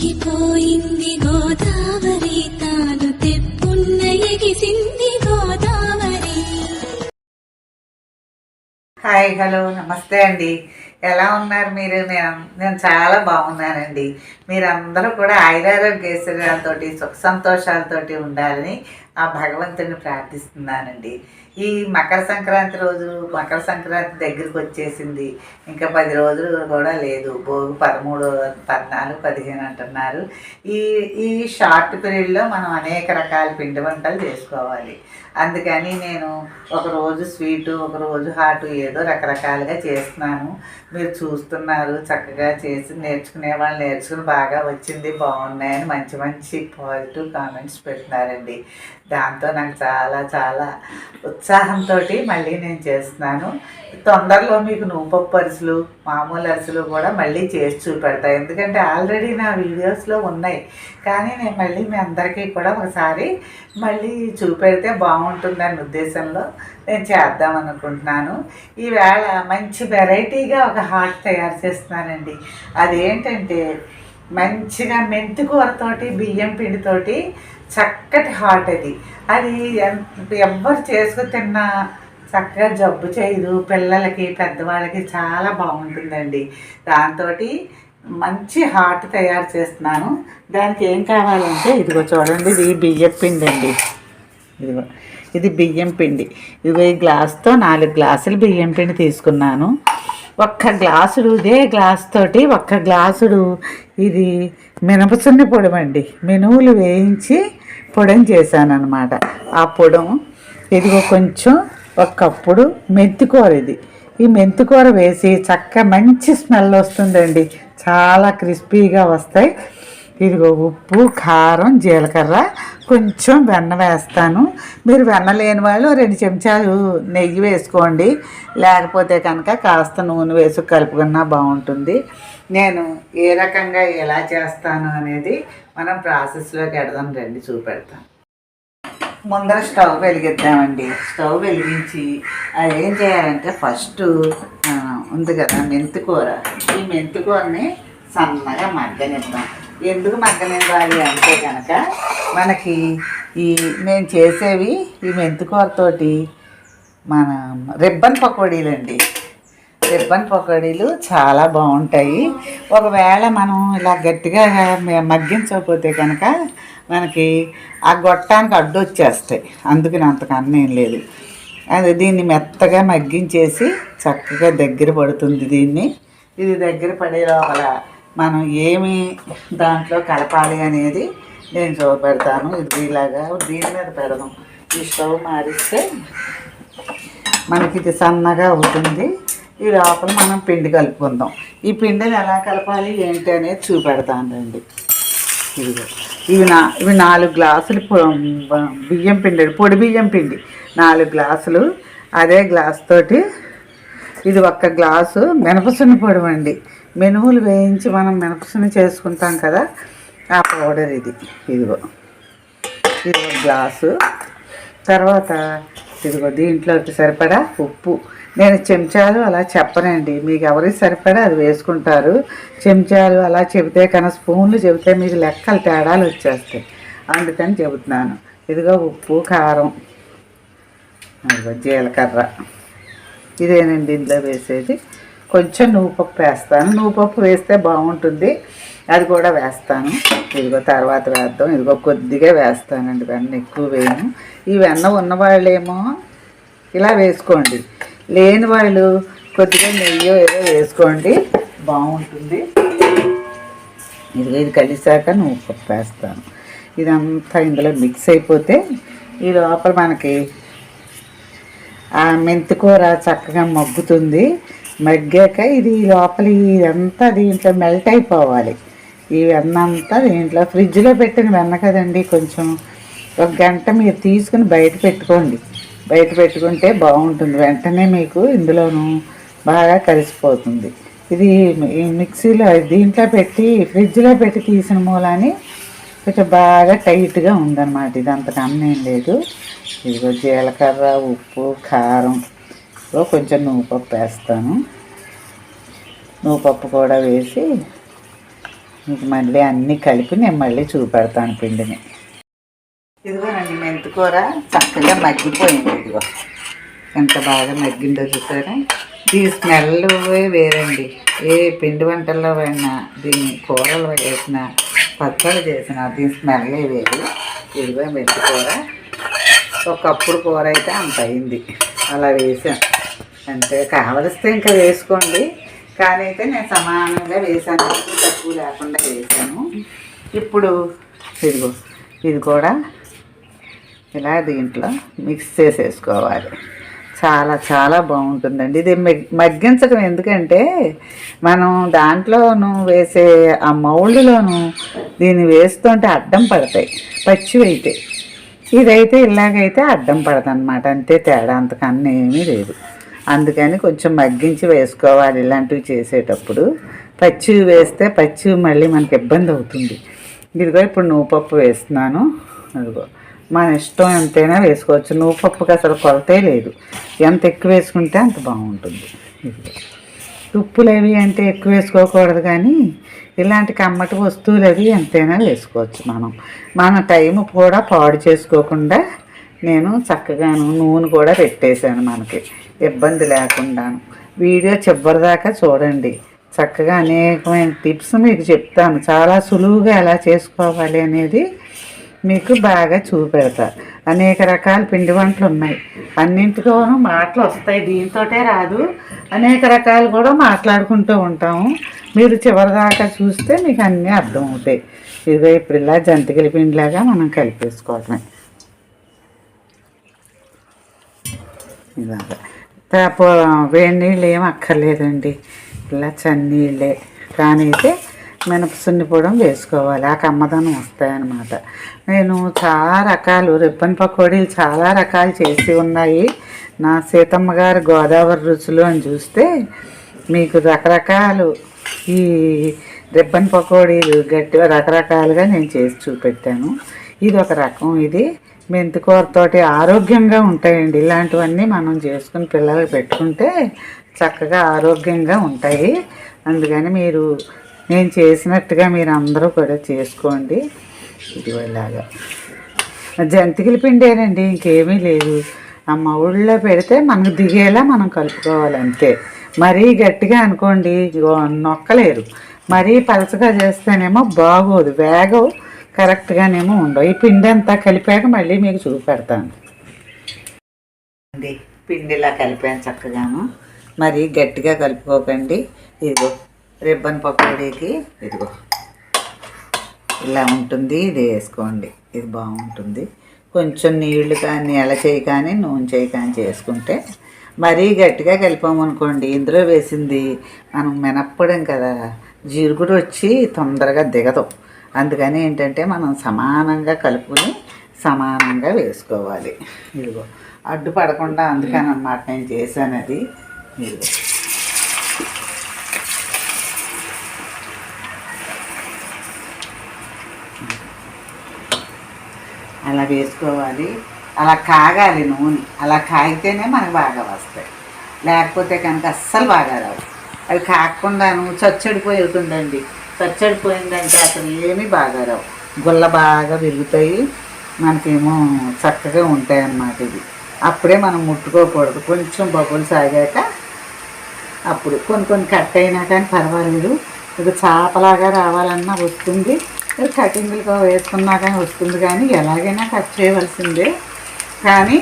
పొంగిపోయింది గోదావరి. తాను తెప్పున్న ఎగిసింది గోదావరి. హాయ్ హలో నమస్తే అండి. ఎలా ఉన్నారు మీరు? నేను నేను చాలా బాగున్నానండి. మీరందరూ కూడా ఆయురారోగ్యశ్వర్యాలతో సుఖ సంతోషాలతోటి ఉండాలని ఆ భగవంతుని ప్రార్థిస్తున్నానండి. ఈ మకర సంక్రాంతి రోజు మకర సంక్రాంతి దగ్గరికి వచ్చేసింది. ఇంకా పది రోజులు కూడా లేదు. భోగి పదమూడు పద్నాలుగు పదిహేను అంటున్నారు. ఈ ఈ షార్ట్ పీరియడ్లో మనం అనేక రకాల పిండి వంటలు చేసుకోవాలి. అందుకని నేను ఒక రోజు స్వీటు ఒక రోజు హాటు ఏదో రకరకాలుగా చేస్తున్నాను. మీరు చూస్తున్నారు చక్కగా చేసి నేర్చుకునే వాళ్ళు నేర్చుకుని బాగా వచ్చింది బాగున్నాయని మంచి మంచి పాజిటివ్ కామెంట్స్ పెడుతున్నారండి. దాంతో నాకు చాలా చాలా ఉత్సాహంతో మళ్ళీ నేను చేస్తున్నాను. తొందరలో మీకు నూపప్పు అరిసెలు మామూలు అరిసెలు కూడా మళ్ళీ చేసి చూపెడతా. ఎందుకంటే ఆల్రెడీ నా వీడియోస్లో ఉన్నాయి. కానీ నేను మళ్ళీ మీ అందరికీ కూడా ఒకసారి మళ్ళీ చూపెడితే బాగుంటుందనే ఉద్దేశంలో నేను చేద్దాం అనుకుంటున్నాను. ఈవేళ మంచి వెరైటీగా ఒక హాట్ తయారు చేస్తున్నానండి. అదేంటంటే మంచిగా మెంతి కూరతోటి బియ్యం పిండితోటి చక్కటి హాట్ అది అది ఎవ్వరు చేసుకు తిన్నా చక్కగా జబ్బు చేయదు. పిల్లలకి పెద్దవాళ్ళకి చాలా బాగుంటుందండి. దాంతో మంచి హాట్ తయారు చేస్తున్నాను. దానికి ఏం కావాలంటే ఇదిగో చూడండి ఇది బియ్యం పిండి అండి. ఇదిగో ఇది బియ్యం పిండి. ఇదిగో ఈ గ్లాస్తో నాలుగు గ్లాసులు బియ్యం పిండి తీసుకున్నాను. ఒక్క గ్లాసుడు ఇదే గ్లాస్ తోటి ఒక్క గ్లాసుడు ఇది మినపసున్ని పొడమండి మినువులు వేయించి పొడం చేశానమాట ఆ పొడం ఇదిగో కొంచెం ఒకప్పుడు మెంతికూర ఇది. ఈ మెంతికూర వేసి చక్క మంచి స్మెల్ వస్తుందండి. చాలా క్రిస్పీగా వస్తాయి. ఇదిగో ఉప్పు కారం జీలకర్ర కొంచెం వెన్న వేస్తాను. మీరు వెన్న లేని వాళ్ళు రెండు చెంచాలు నెయ్యి వేసుకోండి. లేకపోతే కనుక కాస్త నూనె వేసి కలుపుకున్నా బాగుంటుంది. నేను ఏ రకంగా ఎలా చేస్తాను అనేది మనం ప్రాసెస్లోకి పెడదాం రండి చూపెడతాం. ముందర స్టవ్ వెలిగిద్దామండి. స్టవ్ వెలిగించి అది ఏం చేయాలంటే ఫస్ట్ ఉంది కదా మెంతికూర ఈ మెంతికూరని సన్నగా మగ్గనిద్దాం. ఎందుకు మగ్గనివ్వాలి అంటే కనుక మనకి ఈ నేను చేసేవి ఈ మెంతికూరతోటి మన రిబ్బన్ పకోడీలండి. రిబ్బన్ పకోడీలు చాలా బాగుంటాయి. ఒకవేళ మనం ఇలా గట్టిగా మగ్గించకపోతే కనుక మనకి ఆ గొట్టానికి అడ్డు వచ్చేస్తాయి అందుకని అంతకన్నా ఏం లేదు. అది దీన్ని మెత్తగా మగ్గించేసి చక్కగా దగ్గర పడుతుంది దీన్ని. ఇది దగ్గర పడే లోపల మనం ఏమి దాంట్లో కలపాలి అనేది నేను చూపెడతాను. ఇది ఇలాగా దీని మీద పెడదాం. ఈ స్టవ్ మారిస్తే మనకి ఇది సన్నగా అవుతుంది. ఈ లోపల మనం పిండి కలుపుకుందాం. ఈ పిండిని ఎలా కలపాలి ఏంటి అనేది చూపెడతానండి. ఇదిగో. ఇవి నా ఇవి నాలుగు గ్లాసులు పొ- బియ్యం పిండి పొడి బియ్యం పిండి. నాలుగు గ్లాసులు. అదే గ్లాస్ తోటి ఇది ఒక్క గ్లాసు మినపసుని పొడి అండి. మినుములు వేయించి మనం మినపసుని చేసుకుంటాం కదా ఆ పౌడర్ ఇది. ఇదిగో. ఇది ఒక గ్లాసు. తర్వాత ఇదిగో దీంట్లోకి సరిపడా ఉప్పు. నేను చెంచాలు అలా చెప్పనండి. మీకు ఎవరికి సరిపడా అది వేసుకుంటారు. చెంచాలు అలా చెబితే కన్నా స్పూన్లు చెబితే మీకు లెక్కలు తేడాలు వచ్చేస్తాయి. అందుకని చెబుతున్నాను. ఇదిగో ఉప్పు కారం. అదిగో జీలకర్ర. ఇదేనండి ఇందులో వేసేది. కొంచెం నువ్వుపప్పు వేస్తాను. నువ్వుపప్పు వేస్తే బాగుంటుంది. అది కూడా వేస్తాను. ఇదిగో తర్వాత వేద్దాం. ఇదిగో కొద్దిగా వేస్తానండి. వెన్న ఎక్కువ వేయను. ఈ వెన్న ఉన్నవాళ్ళేమో ఇలా వేసుకోండి. లేని వాళ్ళు కొద్దిగా నెయ్యో ఏదో వేసుకోండి. బాగుంటుంది. ఇది ఇది కలిసాక నువ్వు వేస్తాను ఇదంతా ఇందులో మిక్స్ అయిపోతే ఈ లోపల మనకి ఆ మెంతికూర చక్కగా మగ్గుతుంది. మగ్గాక ఇది లోపల ఇదంతా దీంట్లో మెల్ట్ అయిపోవాలి. ఈ వెన్న అంతా దీంట్లో ఫ్రిడ్జ్లో పెట్టిన వెన్న కదండి కొంచెం ఒక గంట మీరు తీసుకుని బయట పెట్టుకోండి. బయట పెట్టుకుంటే బాగుంటుంది. వెంటనే మీకు ఇందులోనూ బాగా కలిసిపోతుంది. ఇది ఈ మిక్సీలో దీంట్లో పెట్టి ఫ్రిడ్జ్లో పెట్టి తీసిన మూలాని కొంచెం బాగా టైట్గా ఉందన్నమాట. ఇది అంతకన్నా ఏం లేదు. ఇదిగో జీలకర్ర ఉప్పు కారం. కొంచెం కొంచెం నువ్వుపప్పు వేస్తాను. నువ్వుపప్పు కూడా వేసి మీకు మళ్ళీ అన్నీ కలిపి నేను మళ్ళీ చూపెడతాను పిండిని. ఇదిగోనండి మెంతికూర చక్కగా మగ్గిపోయింది. ఇదిగో ఎంత బాగా మగ్గిందో చూసారా? ఈ స్మెల్ వేరండి. ఏ పిండి వంటల్లో అయినా దీన్ని కూరలు వేసినా పచ్చళ్ళు చేసినా దీని స్మెల్ వేరు. ఇదిగో మెంతికూర ఒకప్పుడు కూర అయితే అంత అయింది. అలా వేసాను అంటే కావలిస్తే ఇంకా వేసుకోండి. కానీ అయితే నేను సమానంగా వేసాను. తక్కువ లేకుండా వేసాను. ఇప్పుడు ఇదిగో ఇది కూడా ఇలా దీంట్లో మిక్స్ చేసేసుకోవాలి. చాలా చాలా బాగుంటుందండి. ఇది మగ్గించడం ఎందుకంటే మనం దాంట్లోనూ వేసే ఆ మౌల్డ్లోను దీన్ని వేస్తుంటే అడ్డం పడతాయి. పచ్చివైతే ఇదైతే ఇలాగైతే అడ్డం పడదన్నమాట. అంతే తేడా. అంతకన్నా ఏమీ లేదు. అందుకని కొంచెం మగ్గించి వేసుకోవాలి ఇలాంటివి చేసేటప్పుడు. పచ్చివి వేస్తే పచ్చివి మళ్ళీ మనకి ఇబ్బంది అవుతుంది. ఇదిగో ఇప్పుడు నువ్వు పప్పు వేస్తున్నాను. అదిగో. మన ఇష్టం ఎంతైనా వేసుకోవచ్చు. నువ్వు పప్పుకి అసలు కొరతే లేదు. ఎంత ఎక్కువ వేసుకుంటే అంత బాగుంటుంది. ఉప్పులు అవి అంటే ఎక్కువ వేసుకోకూడదు కానీ ఇలాంటి కమ్మటి వస్తువులు అవి ఎంతైనా వేసుకోవచ్చు మనం. మన టైం కూడా పాడు చేసుకోకుండా నేను చక్కగాను నూనె కూడా పెట్టేశాను మనకి. ఇబ్బంది లేకుండాను. వీడియో చివరిదాకా చూడండి. చక్కగా అనేకమైన టిప్స్ మీకు చెప్తాను. చాలా సులువుగా ఎలా చేసుకోవాలి అనేది మీకు బాగా చూపెడతా. అనేక రకాల పిండి వంటలు ఉన్నాయి. అన్నింటిలోనూ మాటలు వస్తాయి. దీంతోటే రాదు. అనేక రకాలు కూడా మాట్లాడుకుంటూ ఉంటాము. మీరు చివరిదాకా చూస్తే మీకు అన్నీ అర్థమవుతాయి. ఇదిగో ఇప్పుడు ఇలా జంతికల పిండిలాగా మనం కలిపేసుకోవటమే. ఇలాగా. వేడి నీళ్ళు ఏం అక్కర్లేదండి. ఇలా చన్నీళ్ళే. కానీ అయితే మినపసున్నిపొడం వేసుకోవాలి. ఆ కమ్మదనం వస్తాయన్నమాట. నేను చాలా రకాలు రిబ్బన్ పకోడీలు చాలా రకాలు చేసి ఉన్నాయి. నా సీతమ్మ గారు గోదావరి రుచులు అని చూస్తే మీకు రకరకాలు ఈ రిబ్బన్ పకోడీలు గట్టిగా రకరకాలుగా నేను చేసి చూపెట్టాను. ఇది ఒక రకం ఇది. మెంతికూరతోటి ఆరోగ్యంగా ఉంటాయండి. ఇలాంటివన్నీ మనం చేసుకుని పిల్లలకు పెట్టుకుంటే చక్కగా ఆరోగ్యంగా ఉంటాయి. అందుకని మీరు నేను చేసినట్టుగా మీరు అందరూ కూడా చేసుకోండి. ఇది ఇలాగా. జంతికల పిండేనండి ఇంకేమీ లేదు. ఆ మౌళ్ళలో పెడితే మనకు దిగేలా మనం కలుపుకోవాలి అంతే. మరీ గట్టిగా అనుకోండి నొక్కలేరు. మరీ పలచగా చేస్తేనేమో బాగోదు వేగవు కరెక్ట్గానేమో ఉండవు. ఈ పిండి అంతా కలిపాక మళ్ళీ మీకు చూపెడతాను. అండి పిండిలా కలిపాను చక్కగాను. మరీ గట్టిగా కలుపుకోకండి. ఇదిగో. రిబ్బన్ పకోడీకి. ఇదిగో. ఇలా ఉంటుంది ఇది వేసుకోండి ఇది బాగుంటుంది. కొంచెం నీళ్ళు కానీ ఎల చేయి కానీ నూనె చేయి కానీ చేసుకుంటే మరీ గట్టిగా కలిపామనుకోండి ఇందులో వేసింది మనం మినప్పడం కదా జీరుగుడు వచ్చి తొందరగా దిగదు. అందుకని ఏంటంటే మనం సమానంగా కలుపుకొని సమానంగా వేసుకోవాలి. ఇదిగో అడ్డు పడకుండా అందుకని అన్నమాట నేను చేశాను అది ఇదిగో. అలా వేసుకోవాలి. అలా కాగాలి నూనె. అలా కాగితేనే మనకు బాగా వస్తాయి. లేకపోతే కనుక అస్సలు బాగా రావు. అవి కాకుండాను చచ్చడిపోయి అవుతుందండి చచ్చడిపోయిందంటే అసలు ఏమీ బాగా రావు. గుల్ల బాగా పెరుగుతాయి మనకేమో చక్కగా ఉంటాయి అన్నమాట ఇది అప్పుడే మనం ముట్టుకోకూడదు. కొంచెం బొబ్బలు సాగాక అప్పుడు కొన్ని కొన్ని కట్ అయినా కానీ పర్వాలేదు. ఇది చేపలాగా రావాలన్నా వస్తుంది. ఇది కటింగ్లుగా వేసుకున్నా కానీ వస్తుంది కానీ ఎలాగైనా కట్ చేయవలసిందే. కానీ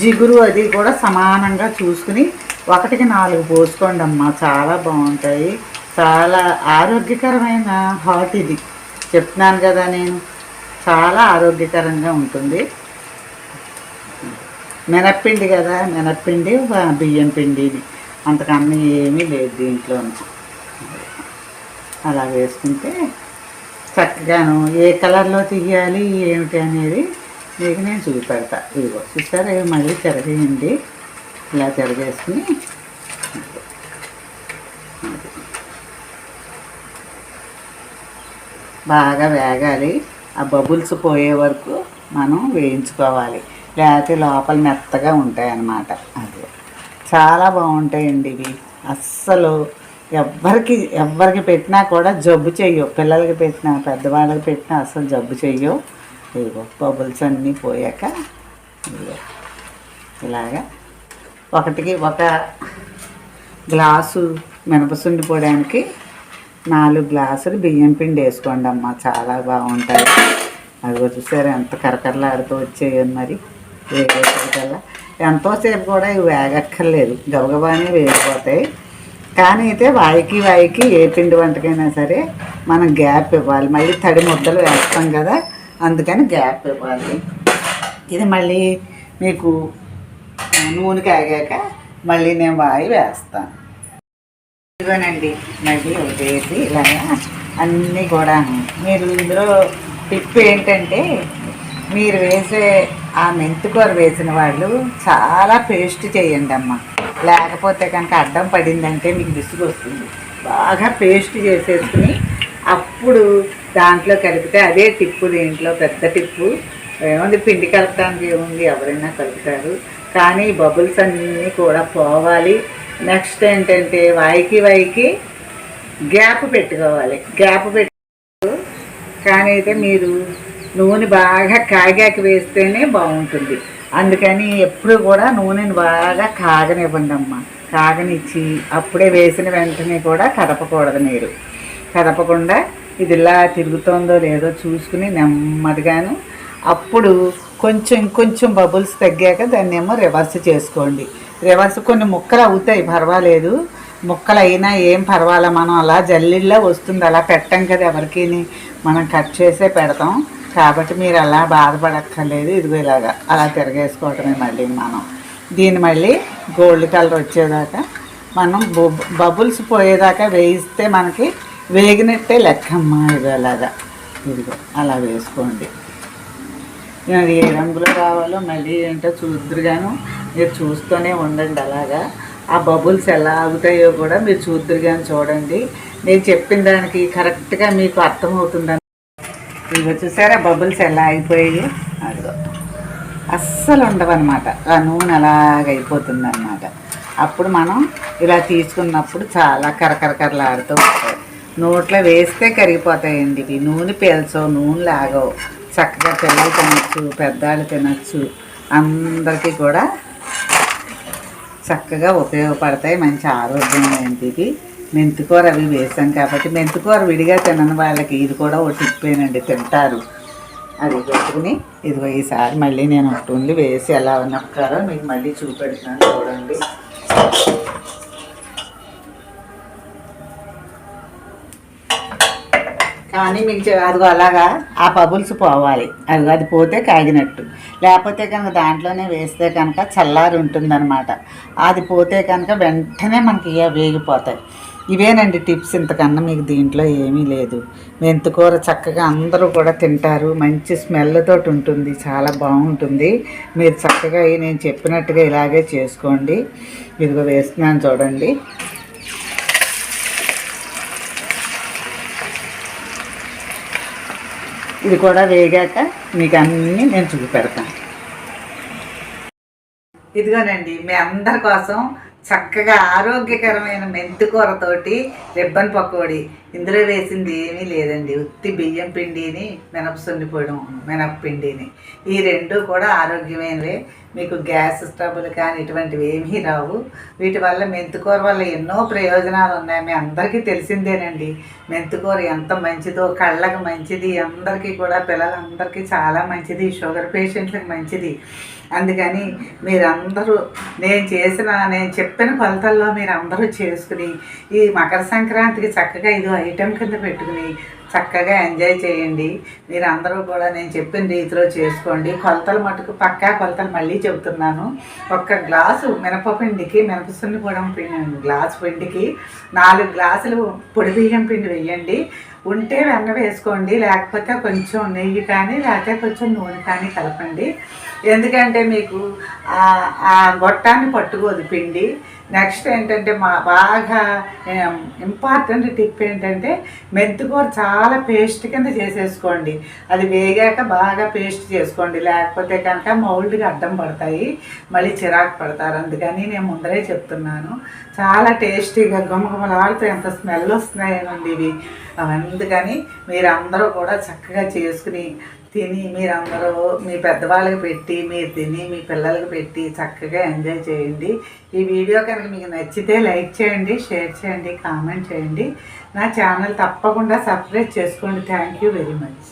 జిగురు అది కూడా సమానంగా చూసుకుని ఒకటికి నాలుగు పోసుకోండి అమ్మా చాలా బాగుంటాయి. చాలా ఆరోగ్యకరమైన హాట్ ఇది. చెప్తున్నాను కదా నేను. చాలా ఆరోగ్యకరంగా ఉంటుంది. మినప్పిండి కదా. మినప్పిండి బియ్యం పిండి ఇది. అంతకన్నా ఏమీ లేదు దీంట్లో అలా వేసుకుంటే చక్కగాను ఏ కలర్లో తీయాలి ఏమిటి అనేది మీకు నేను చూపెడతా. ఇదిగో చూసారా? ఇవి మళ్ళీ తెరగేయండి. ఇలా చెరగేసుకుని బాగా వేగాలి. ఆ బబుల్స్ పోయే వరకు మనం వేయించుకోవాలి. లేకపోతే లోపల మెత్తగా ఉంటాయి అన్నమాట అది. చాలా బాగుంటాయండి ఇవి. అస్సలు ఎవ్వరికి ఎవ్వరికి పెట్టినా కూడా జబ్బు చెయ్యవు. పిల్లలకి పెట్టినా పెద్దవాళ్ళకి పెట్టినా అసలు జబ్బు చెయ్యవు. ఇదిగో బబుల్స్ అన్నీ పోయాక ఇలాగా ఒకటికి ఒక గ్లాసు మినపసుండి పోయడానికి నాలుగు గ్లాసులు బియ్యం పిండి వేసుకోండి అమ్మ. చాలా బాగుంటాయి. అదిగో చూసారు ఎంత కరకరలాడుతూ వచ్చేయని మరి. వేగేసరికల్లా. ఎంతోసేపు కూడా ఇవి వేగక్కర్లేదు. గబగబానే వేగిపోతాయి. కానీ అయితే వాయికి వాయికి ఏ పిండి వంటకైనా సరే మనం గ్యాప్ ఇవ్వాలి. మళ్ళీ తడి ముద్దలు వేస్తాం కదా అందుకని గ్యాప్ ఇవ్వాలి. ఇది మళ్ళీ మీకు నూనె కాగాక మళ్ళీ నేను వాయి వేస్తాను. ఇదిగోనండి మళ్ళీ ఒకటేసి ఇలాగా అన్నీ కూడా మీరు ఇందులో టిప్ ఏంటంటే మీరు వేసే ఆ మెంతికూర వేసిన వాళ్ళు చాలా పేస్ట్ చేయండి అమ్మ. లేకపోతే కనుక అడ్డం పడిందంటే మీకు విసుగు వస్తుంది బాగా పేస్ట్ చేసేసుకుని అప్పుడు దాంట్లో కలిపితే అదే టిప్పు దీంట్లో పెద్ద టిప్పు. ఏముంది పిండి కలపడానికి ఏముంది ఎవరైనా కలుపుతారు. కానీ బబుల్స్ అన్నీ కూడా పోవాలి. నెక్స్ట్ ఏంటంటే వాయికి వాయికి గ్యాప్ పెట్టుకోవాలి. గ్యాప్ పెట్టు కానీ అయితే మీరు నూనె బాగా కాగాక వేస్తేనే బాగుంటుంది. అందుకని ఎప్పుడు కూడా నూనెని బాగా కాగనివ్వండి అమ్మ. కాగనిచ్చి అప్పుడే వేసిన వెంటనే కూడా కదపకూడదు మీరు. కదపకుండా ఇది ఇలా తిరుగుతోందో లేదో చూసుకుని నెమ్మదిగాను. అప్పుడు కొంచెం ఇంకొంచెం బబుల్స్ తగ్గాక దాన్ని ఏమో రివర్స్ చేసుకోండి. రివర్స్ కొన్ని ముక్కలు అవుతాయి పర్వాలేదు. ముక్కలు అయినా ఏం పర్వాలే మనం అలా జల్లిల్లో వస్తుంది అలా పెట్టం కదా ఎవరికి మనం కట్ చేసే పెడతాం. కాబట్టి మీరు అలా బాధపడక్కర్లేదు. ఇదిగో ఇలాగా అలా తిరగేసుకోవటమే మళ్ళీ మనం. దీన్ని మళ్ళీ గోల్డ్ కలర్ వచ్చేదాకా మనం బబుల్స్ పోయేదాకా వేయిస్తే మనకి వేగినట్టే లెక్కమ్మ ఇది అలాగా. ఇదిగో అలా వేసుకోండి. అది ఏ రంగులో కావాలో మళ్ళీ ఏంటో చూద్దరుగాను. మీరు చూస్తూనే ఉండండి అలాగా. ఆ బబుల్స్ ఎలా ఆగుతాయో కూడా మీరు చూద్దరుగాను చూడండి. నేను చెప్పిన దానికి కరెక్ట్గా మీకు అర్థమవుతుందని ఇదిగో చూసారా బబుల్స్ ఎలా అయిపోయాయి? అదిగో. అస్సలు ఉండవన్నమాట. ఆ నూనె అలాగ అయిపోతుంది అనమాట అప్పుడు మనం ఇలా తీసుకున్నప్పుడు చాలా కరకరకరలాడుతూ ఉంటాయి. నోట్లో వేస్తే కరిగిపోతాయండి. ఇవి నూనె పీల్చవు నూనె లాగవు చక్కగా పిల్లలు తినచ్చు పెద్దవాళ్ళు తినచ్చు. అందరికీ కూడా చక్కగా ఉపయోగపడతాయి. మంచి ఆరోగ్యం ఇది. మెంతికూర అవి వేసాం కాబట్టి మెంతికూర విడిగా తినని వాళ్ళకి ఇది కూడా ఒట్టిపోయినండి తింటారు. అది పెట్టుకుని ఇదిగో ఈసారి మళ్ళీ నేను ఉంటుంది వేసి ఎలా నొక్కారో మీకు మళ్ళీ చూపెడుతున్నాను చూడండి. కానీ మీకు అదిగో అలాగా ఆ బబుల్స్ పోవాలి. అది అది పోతే కాగినట్టు. లేకపోతే కనుక దాంట్లోనే వేస్తే కనుక చల్లారి ఉంటుందన్నమాట. అది పోతే కనుక వెంటనే మనకి ఇక వేగిపోతాయి. ఇవేనండి టిప్స్ ఇంతకన్నా మీకు దీంట్లో ఏమీ లేదు. మెంతికూర చక్కగా అందరూ కూడా తింటారు. మంచి స్మెల్తో ఉంటుంది. చాలా బాగుంటుంది. మీరు చక్కగా నేను చెప్పినట్టుగా ఇలాగే చేసుకోండి. ఇదిగో వేస్తున్నాను చూడండి. ఇది కూడా వేగాక మీకు అన్నీ నేను చూపెడతాను. ఇదిగోనండి మీ అందరి కోసం చక్కగా ఆరోగ్యకరమైన మెంతికూరతోటి రిబ్బన్ పకోడీ. ఇందులో వేసింది ఏమీ లేదండి. ఉత్తి బియ్యం పిండిని మినపసుండి పొడి మినపపిండిని ఈ రెండు కూడా ఆరోగ్యమైనవే. మీకు గ్యాస్ స్ట్రబుల్ కానీ ఇటువంటివి ఏమీ రావు. వీటి వల్ల మెంతికూర వల్ల ఎన్నో ప్రయోజనాలు ఉన్నాయి. మీ అందరికీ తెలిసిందేనండి. మెంతికూర ఎంత మంచిదో కళ్ళకు మంచిది. అందరికీ కూడా పిల్లలందరికీ చాలా మంచిది. షుగర్ పేషెంట్లకు మంచిది. అందుకని మీరందరూ నేను చేసిన నేను చెప్పిన కొలతల్లో మీరు అందరూ చేసుకుని ఈ మకర సంక్రాంతికి చక్కగా ఇది ఐటెం కింద పెట్టుకుని చక్కగా ఎంజాయ్ చేయండి. మీరు అందరూ కూడా నేను చెప్పిన రీతిలో చేసుకోండి. కొలతలు మటుకు పక్కా కొలతలు మళ్ళీ చెబుతున్నాను. ఒక్క గ్లాసు మినపపిండికి మినపసున్ని కూడా పిండి గ్లాసు పిండికి నాలుగు గ్లాసులు పొడి బియ్యం పిండి వేయండి. ఉంటే వెన్న వేసుకోండి. లేకపోతే కొంచెం నెయ్యి కానీ లేకపోతే కొంచెం నూనె కానీ కలపండి. ఎందుకంటే మీకు ఆ- గొట్టాన్ని పట్టుకోదు పిండి. నెక్స్ట్ ఏంటంటే మా బాగా ఇంపార్టెంట్ టిప్ ఏంటంటే మెంతికూర చాలా పేస్ట్ కింద చేసేసుకోండి. అది వేగాక బాగా పేస్ట్ చేసుకోండి. లేకపోతే కనుక మౌల్డ్కి అడ్డం పడతాయి. మళ్ళీ చిరాకు పడతారు. అందుకని నేను ముందరే చెప్తున్నాను. చాలా టేస్టీగా గుమగుమలాడుతూ ఎంత స్మెల్ వస్తున్నాయనండి ఇవి. అందుకని మీరు అందరూ కూడా చక్కగా చేసుకుని తిని మీరందరూ మీ పెద్దవాళ్ళకి పెట్టి మీరు తిని మీ పిల్లలకి పెట్టి చక్కగా ఎంజాయ్ చేయండి. ఈ వీడియో కనుక మీకు నచ్చితే లైక్ చేయండి షేర్ చేయండి కామెంట్ చేయండి. నా ఛానల్ తప్పకుండా సబ్స్క్రైబ్ చేసుకోండి. Thank you very much.